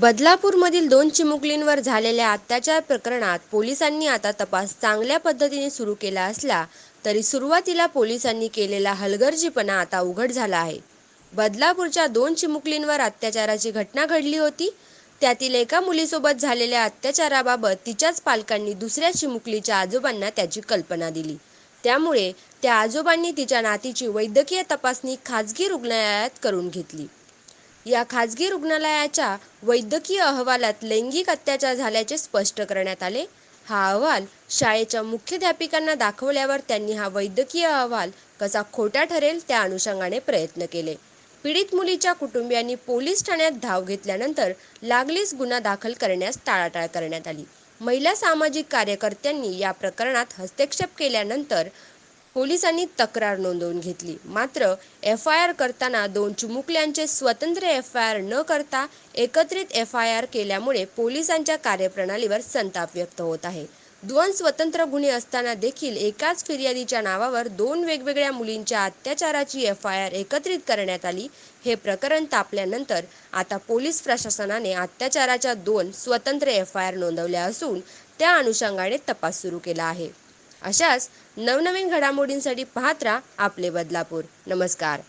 बदलापूरमधील दोन चिमुकलींवर झालेल्या अत्याचार प्रकरणात पोलिसांनी आता तपास चांगल्या पद्धतीने सुरू केला असला तरी सुरुवातीला पोलिसांनी केलेला हलगर्जीपणा आता उघड झाला आहे. बदलापूरच्या दोन चिमुकलींवर अत्याचाराची घटना घडली होती. त्यातील एका मुलीसोबत झालेल्या अत्याचाराबाबत तिच्याच पालकांनी दुसऱ्या चिमुकलीच्या आजोबांना त्याची कल्पना दिली. त्यामुळे त्या आजोबांनी तिच्या नातीची वैद्यकीय तपासणी खाजगी रुग्णालयात करून घेतली. या खाजगी रुग्णालयाच्या वैद्यकीय अहवालात लैंगिक अत्याचार झाल्याचे स्पष्ट करण्यात आले. हा अहवाल शाळेच्या मुख्याध्यापिकांना दाखवल्यावर त्यांनी हा वैद्यकीय अहवाल कसा खोटा ठरेल त्या अनुषंगाने प्रयत्न केले. पीडित मुलीच्या कुटुंबियांनी पोलीस ठाण्यात धाव घेतल्यानंतर लागलीच गुन्हा दाखल करण्यास टाळाटाळ करण्यात आली. महिला सामाजिक कार्यकर्त्यांनी या प्रकरणात हस्तक्षेप केल्यानंतर पोलिसांनी तक्रार नोंदवून घेतली. मात्र एफ आय आर करताना दोन चिमुकल्यांचे स्वतंत्र एफ आय आर न करता एकत्रित एफ आय आर केल्यामुळे पोलिसांच्या कार्यप्रणालीवर संताप व्यक्त होत आहे. दोन स्वतंत्र गुन्हे असताना देखील एकाच फिर्यादीच्या नावावर दोन वेगवेगळ्या मुलींच्या अत्याचाराची एफ आय आर एकत्रित करण्यात आली. हे प्रकरण तापल्यानंतर आता पोलीस प्रशासनाने अत्याचाराच्या दोन स्वतंत्र एफ आय आर नोंदवल्या असून त्या अनुषंगाने तपास सुरू केला आहे. अशाच नवनवीन घडामोडींसाठी पाहत राहा आपले बदलापूर. नमस्कार.